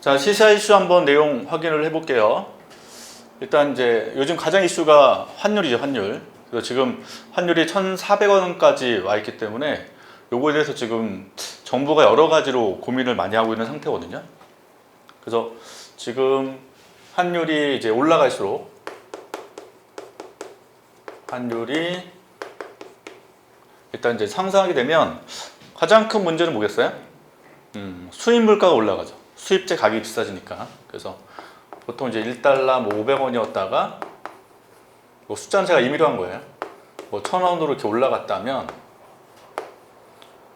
자, 시사 이슈 한번 내용 확인을 해볼게요. 일단 이제 요즘 가장 이슈가 환율이죠, 환율. 그래서 지금 환율이 1,400원까지 와 있기 때문에 요거에 대해서 지금 정부가 여러 가지로 고민을 많이 하고 있는 상태거든요. 그래서 지금 환율이 이제 올라갈수록 환율이 일단 이제 상승하게 되면 가장 큰 문제는 뭐겠어요? 음, 수입 물가가 올라가죠. 수입제 가격이 비싸지니까. 그래서 보통 이제 1달러 뭐 500원이었다가 뭐 숫자는 제가 임의로 한 거예요. 뭐 1000원으로 이렇게 올라갔다면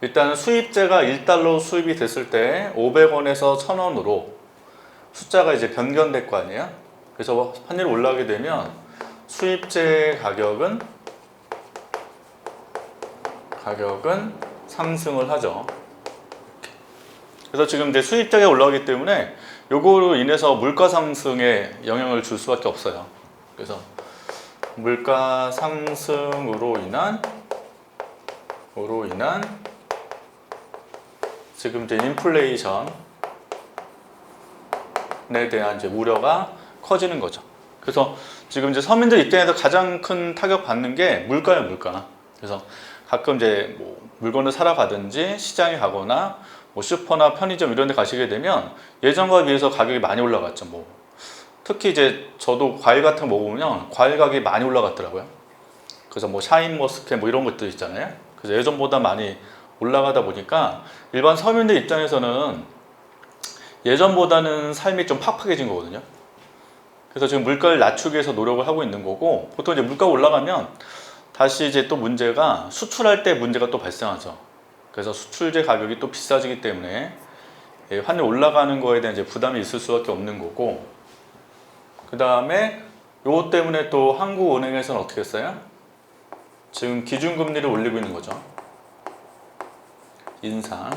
일단 수입제가 1달러 수입이 됐을 때 500원에서 1000원으로 숫자가 이제 변경될 거 아니에요? 그래서 환율이 올라가게 되면 수입제 가격은 가격은 상승을 하죠. 그래서 지금 이제 수입자가 올라가기 때문에 요거로 인해서 물가 상승에 영향을 줄 수밖에 없어요. 그래서 물가 상승으로 인한 으로 인한 지금 이제 인플레이션에 대한 이제 우려가 커지는 거죠. 그래서 지금 이제 서민들 입장에서 가장 큰 타격 받는 게 물가예요, 물가. 그래서 가끔 이제 뭐 물건을 사러 가든지 시장에 가거나 뭐 슈퍼나 편의점 이런 데 가시게 되면 예전과 비해서 가격이 많이 올라갔죠. 뭐 특히 이제 저도 과일 같은 거 먹으면 과일 가격이 많이 올라갔더라고요. 그래서 뭐 샤인 머스켓 뭐 이런 것들 있잖아요. 그래서 예전보다 많이 올라가다 보니까 일반 서민들 입장에서는 예전보다는 삶이 좀 팍팍해진 거거든요. 그래서 지금 물가를 낮추기 위해서 노력을 하고 있는 거고 보통 이제 물가가 올라가면 다시 이제 또 문제가 수출할 때 문제가 또 발생하죠. 그래서 수출제 가격이 또 비싸지기 때문에 예, 환율 올라가는 거에 대한 이제 부담이 있을 수밖에 없는 거고 그 다음에 요것 때문에 또 한국은행에서는 어떻게 했어요? 지금 기준금리를 올리고 있는 거죠. 인상.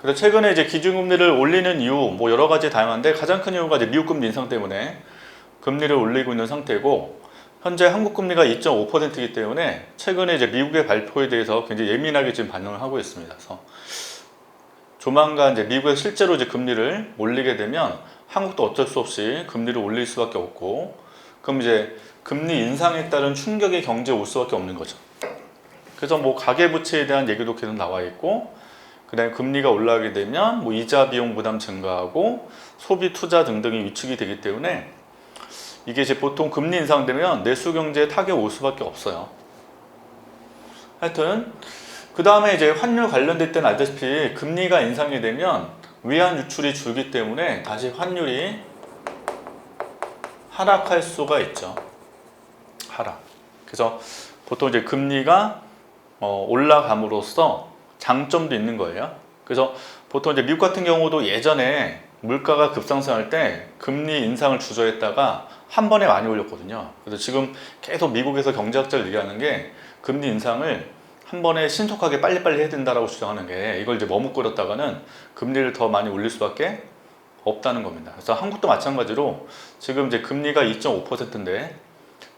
그래서 최근에 이제 기준금리를 올리는 이유 뭐 여러 가지 다양한데 가장 큰 이유가 이제 미국 금리 인상 때문에 금리를 올리고 있는 상태고 현재 한국 금리가 2.5%이기 때문에 최근에 이제 미국의 발표에 대해서 굉장히 예민하게 지금 반응을 하고 있습니다. 그래서 조만간 이제 미국에서 실제로 이제 금리를 올리게 되면 한국도 어쩔 수 없이 금리를 올릴 수밖에 없고 그럼 이제 금리 인상에 따른 충격의 경제에 올 수밖에 없는 거죠. 그래서 뭐 가계 부채에 대한 얘기도 계속 나와 있고 그다음에 금리가 올라가게 되면 뭐 이자 비용 부담 증가하고 소비 투자 등등이 위축이 되기 때문에 이게 이제 보통 금리 인상되면 내수 경제에 타격 올 수밖에 없어요. 하여튼 그 다음에 이제 환율 관련될 때는 알다시피 금리가 인상이 되면 외환 유출이 줄기 때문에 다시 환율이 하락할 수가 있죠. 하락. 그래서 보통 이제 금리가 어, 올라감으로써 장점도 있는 거예요. 그래서 보통 이제 미국 같은 경우도 예전에 물가가 급상승할 때 금리 인상을 주저했다가 한 번에 많이 올렸거든요. 그래서 지금 계속 미국에서 경제학자를 얘기하는 게 금리 인상을 한 번에 신속하게 빨리빨리 해야 된다라고 주장하는 게 이걸 이제 머뭇거렸다가는 금리를 더 많이 올릴 수밖에 없다는 겁니다. 그래서 한국도 마찬가지로 지금 이제 금리가 2.5%인데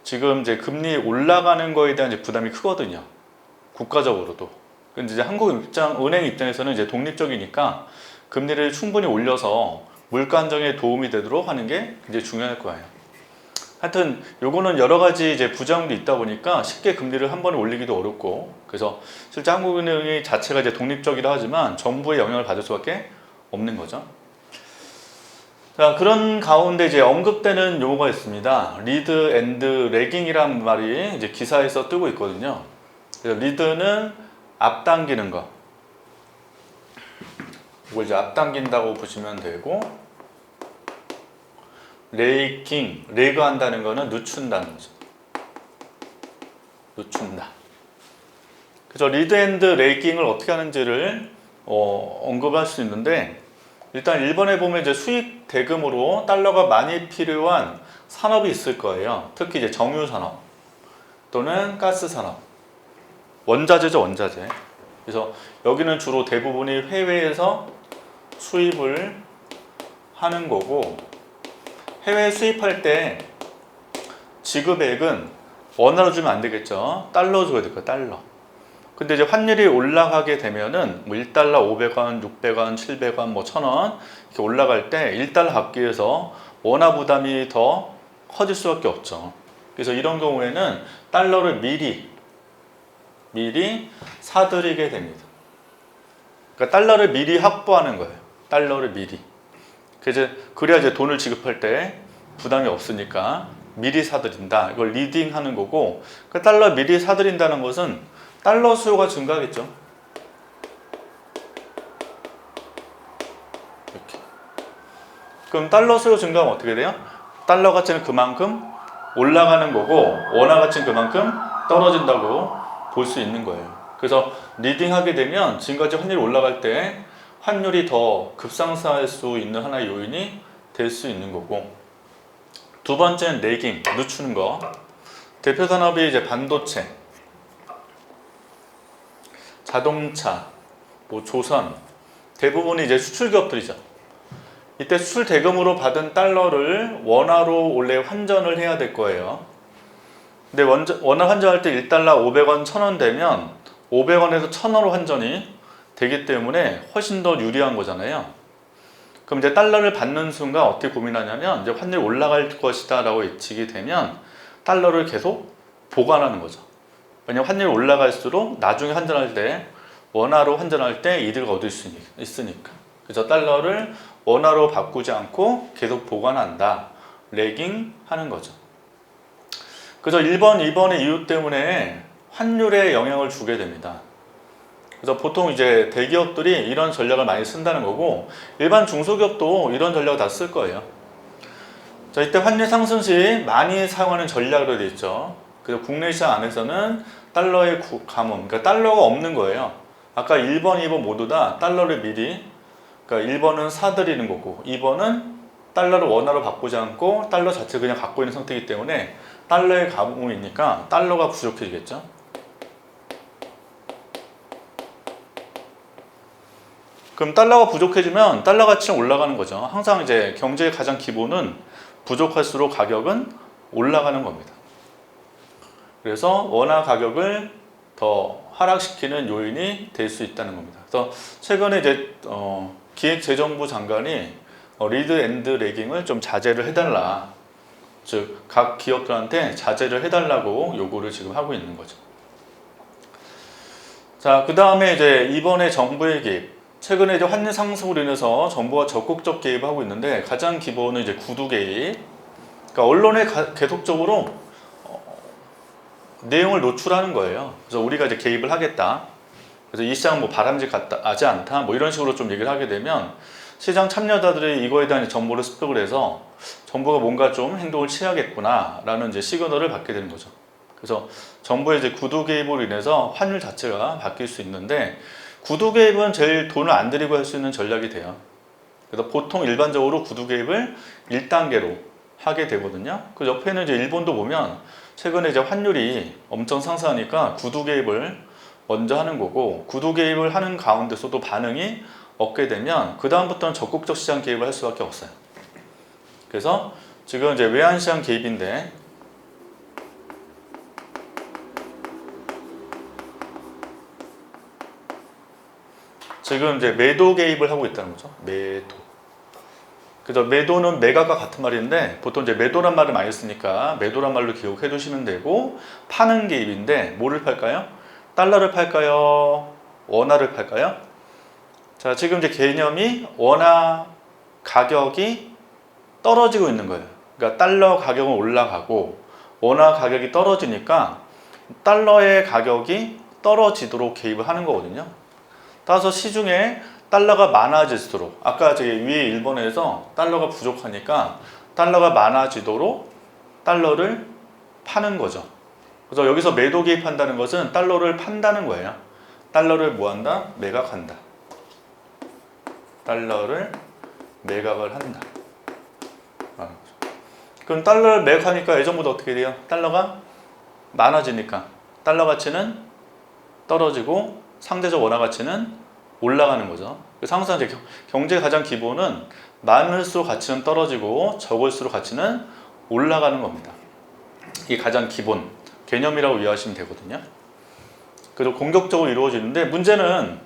지금 이제 금리 올라가는 거에 대한 이제 부담이 크거든요. 국가적으로도. 근데 이제 한국 입장, 은행 입장에서는 이제 독립적이니까 금리를 충분히 올려서 물가 안정에 도움이 되도록 하는 게 굉장히 중요할 거예요. 하여튼 요거는 여러 가지 이제 부작용도 있다 보니까 쉽게 금리를 한 번에 올리기도 어렵고 그래서 실제 한국은행이 자체가 이제 독립적이라 하지만 정부의 영향을 받을 수밖에 없는 거죠. 자 그런 가운데 이제 언급되는 용어가 있습니다. 리드 앤드 레깅이란 말이 이제 기사에서 뜨고 있거든요. 그래서 리드는 앞당기는 거. 이걸 이제 앞당긴다고 보시면 되고 레이킹, 레그 한다는 거는 늦춘다는 거죠. 늦춘다. 그래서 리드 앤드 레이킹을 어떻게 하는지를 어, 언급할 수 있는데 일단 일본에 보면 이제 수입 대금으로 달러가 많이 필요한 산업이 있을 거예요. 특히 이제 정유 산업 또는 가스 산업, 원자재죠 원자재. 그래서 여기는 주로 대부분이 해외에서 수입을 하는 거고 해외 수입할 때 지급액은 원화로 주면 안 되겠죠. 달러 줘야 될 거예요. 달러. 근데 이제 환율이 올라가게 되면은 뭐 1달러 500원, 600원, 700원, 뭐 1000원 이렇게 올라갈 때 1달러 갚기 위해서 원화 부담이 더 커질 수밖에 없죠. 그래서 이런 경우에는 달러를 미리 미리 사들이게 됩니다. 그러니까 달러를 미리 확보하는 거예요. 달러를 미리. 그래서 그래야 이제 돈을 지급할 때 부담이 없으니까 미리 사들인다. 이걸 리딩하는 거고 그 달러 미리 사들인다는 것은 달러 수요가 증가하겠죠. 이렇게. 그럼 달러 수요 증가하면 어떻게 돼요? 달러 가치는 그만큼 올라가는 거고 원화 가치는 그만큼 떨어진다고 볼 수 있는 거예요. 그래서 리딩하게 되면 지금까지 환율이 올라갈 때 환율이 더 급상승할 수 있는 하나의 요인이 될 수 있는 거고 두 번째는 레깅, 늦추는 거. 대표 산업이 이제 반도체, 자동차, 뭐 조선 대부분이 이제 수출 기업들이죠. 이때 수출 대금으로 받은 달러를 원화로 원래 환전을 해야 될 거예요. 근데 원화 환전할 때 1달러 500원, 1000원 되면 500원에서 1000원으로 환전이 되기 때문에 훨씬 더 유리한 거잖아요. 그럼 이제 달러를 받는 순간 어떻게 고민하냐면 이제 환율이 올라갈 것이다 라고 예측이 되면 달러를 계속 보관하는 거죠. 왜냐면 환율이 올라갈수록 나중에 환전할 때 원화로 환전할 때 이득을 얻을 수 있으니까. 그래서 달러를 원화로 바꾸지 않고 계속 보관한다. 레깅 하는 거죠. 그래서 1번, 2번의 이유 때문에 환율에 영향을 주게 됩니다. 그래서 보통 이제 대기업들이 이런 전략을 많이 쓴다는 거고 일반 중소기업도 이런 전략을 다 쓸 거예요. 자, 이때 환율 상승 시 많이 사용하는 전략으로 되어 있죠. 그래서 국내 시장 안에서는 달러의 구- 감원, 그러니까 달러가 없는 거예요. 아까 1번, 2번 모두 다 달러를 미리, 그러니까 1번은 사들이는 거고 2번은 달러를 원화로 바꾸지 않고 달러 자체 그냥 갖고 있는 상태이기 때문에 달러의 감원이니까 달러가 부족해지겠죠. 그럼 달러가 부족해지면 달러 가치는 올라가는 거죠. 항상 이제 경제의 가장 기본은 부족할수록 가격은 올라가는 겁니다. 그래서 원화 가격을 더 하락시키는 요인이 될 수 있다는 겁니다. 그래서 최근에 이제 어, 기획재정부 장관이 어, 리드 앤드 레깅을 좀 자제를 해달라. 즉 각 기업들한테 자제를 해달라고 요구를 지금 하고 있는 거죠. 자, 그 다음에 이제 이번에 정부의 개입. 최근에 이제 환율 상승으로 인해서 정부가 적극적 개입을 하고 있는데 가장 기본은 이제 구두 개입. 그러니까 언론에 가- 계속적으로 어, 내용을 노출하는 거예요. 그래서 우리가 이제 개입을 하겠다. 그래서 이 시장 뭐 바람직하지 않다. 뭐 이런 식으로 좀 얘기를 하게 되면 시장 참여자들이 이거에 대한 정보를 습득을 해서 정부가 뭔가 좀 행동을 취하겠구나라는 이제 시그널을 받게 되는 거죠. 그래서 정부의 이제 구두 개입으로 인해서 환율 자체가 바뀔 수 있는데 구두 개입은 제일 돈을 안 들이고 할 수 있는 전략이 돼요. 그래서 보통 일반적으로 구두 개입을 1단계로 하게 되거든요. 그 옆에는 이제 일본도 보면 최근에 이제 환율이 엄청 상승하니까 구두 개입을 먼저 하는 거고 구두 개입을 하는 가운데서도 반응이 없게 되면 그 다음부터는 적극적 시장 개입을 할 수밖에 없어요. 그래서 지금 이제 외환 시장 개입인데 지금 이제 매도 개입을 하고 있다는 거죠. 매도. 그래서 매도는 매각과 같은 말인데 보통 이제 매도란 말을 많이 쓰니까 매도란 말로 기억해 두시면 되고 파는 개입인데 뭐를 팔까요? 달러를 팔까요? 원화를 팔까요? 자, 지금 이제 개념이 원화 가격이 떨어지고 있는 거예요. 그러니까 달러 가격은 올라가고 원화 가격이 떨어지니까 달러의 가격이 떨어지도록 개입을 하는 거거든요. 따라서 시중에 달러가 많아질수록 아까 저기 위에 일본에서 달러가 부족하니까 달러가 많아지도록 달러를 파는 거죠. 그래서 여기서 매도 개입한다는 것은 달러를 판다는 거예요. 달러를 뭐 한다? 매각한다. 달러를 매각을 한다. 그럼 달러를 매각하니까 예전보다 어떻게 돼요? 달러가 많아지니까 달러 가치는 떨어지고 상대적 원화 가치는 올라가는 거죠. 그래서 이제 경- 경제 가장 기본은 많을수록 가치는 떨어지고 적을수록 가치는 올라가는 겁니다. 이게 가장 기본 개념이라고 이해하시면 되거든요. 그리고 공격적으로 이루어지는데 문제는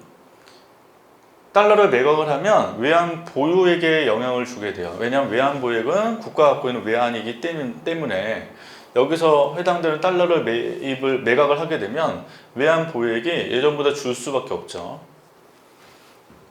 달러를 매각을 하면 외환 보유액에 영향을 주게 돼요. 왜냐하면 외환 보유액은 국가가 갖고 있는 외환이기 때문- 때문에 여기서 해당되는 달러를 매입을 매각을 하게 되면 외환 보유액이 예전보다 줄 수밖에 없죠.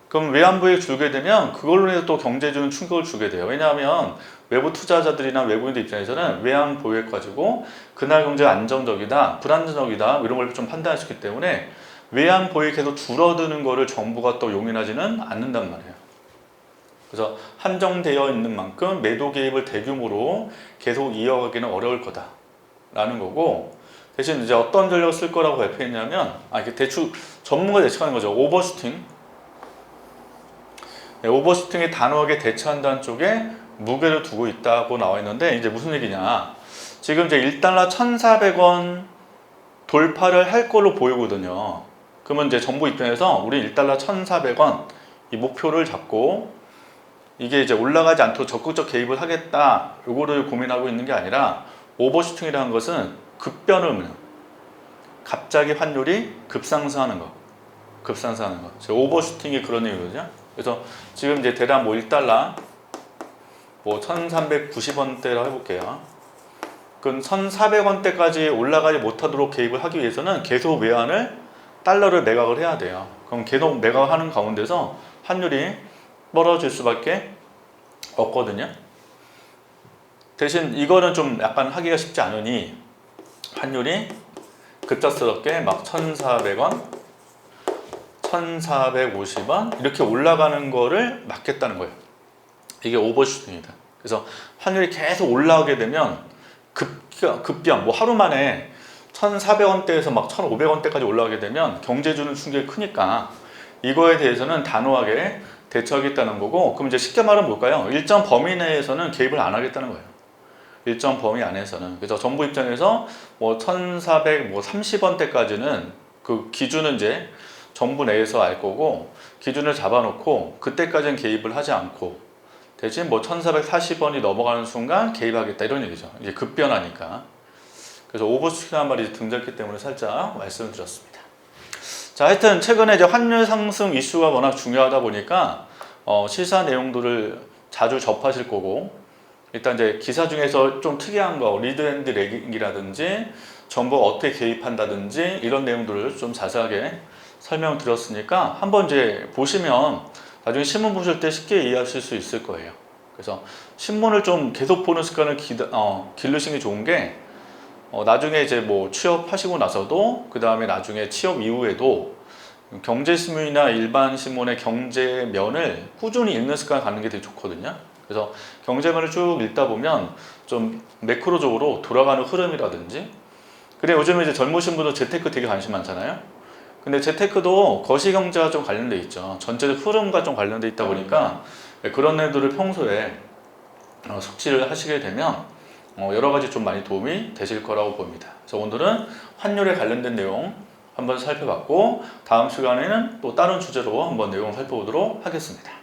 그럼 외환 보유액 줄게 되면 그걸로 인해서 또 경제주는 충격을 주게 돼요. 왜냐하면 외부 투자자들이나 외국인들 입장에서는 외환 보유액 가지고 그날 경제가 안정적이다, 불안정적이다 이런 걸 좀 판단할 수 있기 때문에 외환 보유액 계속 줄어드는 거를 정부가 또 용인하지는 않는단 말이에요. 그래서 한정되어 있는 만큼 매도 개입을 대규모로 계속 이어가기는 어려울 거다라는 거고 대신 이제 어떤 전략을 쓸 거라고 발표했냐면 아 이게 대충 전문가 예측하는 거죠. 오버슈팅. 네, 오버슈팅에 단호하게 대처한다는 쪽에 무게를 두고 있다고 나와 있는데 이제 무슨 얘기냐. 지금 이제 1달러 1,400원 돌파를 할 걸로 보이거든요. 그러면 이제 정부 입장에서 우리 1달러 1,400원 이 목표를 잡고 이게 이제 올라가지 않도록 적극적 개입을 하겠다. 요거를 고민하고 있는 게 아니라 오버슈팅이라는 것은 급변을 의미해요. 갑자기 환율이 급상승하는 거. 급상승하는 거. 저 오버슈팅이 그런 의미거든요. 그래서 지금 이제 대략 뭐 1달러 뭐 1,390원대라고 해볼게요. 그럼 1,400원대까지 올라가지 못하도록 개입을 하기 위해서는 계속 외환을 달러를 매각을 해야 돼요. 그럼 계속 매각하는 가운데서 환율이 떨어질 수밖에 없거든요. 대신 이거는 좀 약간 하기가 쉽지 않으니 환율이 급작스럽게 막 1,400원, 1,450원 이렇게 올라가는 거를 막겠다는 거예요. 이게 오버슈팅이다. 그래서 환율이 계속 올라오게 되면 급변, 급변 뭐 하루 만에 1,400원대에서 막 1,500원대까지 올라가게 되면 경제 주는 충격이 크니까 이거에 대해서는 단호하게 대처하겠다는 거고 그럼 이제 쉽게 말하면 뭘까요? 일정 범위 내에서는 개입을 안 하겠다는 거예요. 일정 범위 안에서는 그래서 정부 입장에서 뭐 1,430원대까지는 그 기준은 이제 정부 내에서 알 거고 기준을 잡아놓고 그때까지는 개입을 하지 않고 대신 뭐 1,440원이 넘어가는 순간 개입하겠다 이런 얘기죠. 이제 급변하니까. 그래서 오버슈팅한 말이 등장했기 때문에 살짝 말씀을 드렸습니다. 자, 하여튼 최근에 이제 환율 상승 이슈가 워낙 중요하다 보니까 어, 시사 내용들을 자주 접하실 거고 일단 이제 기사 중에서 좀 특이한 거 리드 앤드 레깅이라든지 정부가 어떻게 개입한다든지 이런 내용들을 좀 자세하게 설명드렸으니까 한번 이제 보시면 나중에 신문 보실 때 쉽게 이해하실 수 있을 거예요. 그래서 신문을 좀 계속 보는 습관을 기, 어, 기르시는 게 좋은 게 어, 나중에 이제 뭐 취업하시고 나서도 그 다음에 나중에 취업 이후에도 경제신문이나 일반 신문의 경제면을 꾸준히 읽는 습관 갖는 게 되게 좋거든요. 그래서 경제면을 쭉 읽다 보면 좀 매크로적으로 돌아가는 흐름이라든지 근데 요즘에 이제 젊으신 분들 재테크 되게 관심 많잖아요. 근데 재테크도 거시경제와 좀 관련돼 있죠. 전체적 흐름과 좀 관련돼 있다 보니까 그런 애들을 평소에 어, 숙지를 하시게 되면 어, 여러 가지 좀 많이 도움이 되실 거라고 봅니다. 그래서 오늘은 환율에 관련된 내용 한번 살펴봤고 다음 시간에는 또 다른 주제로 한번 내용을 살펴보도록 하겠습니다.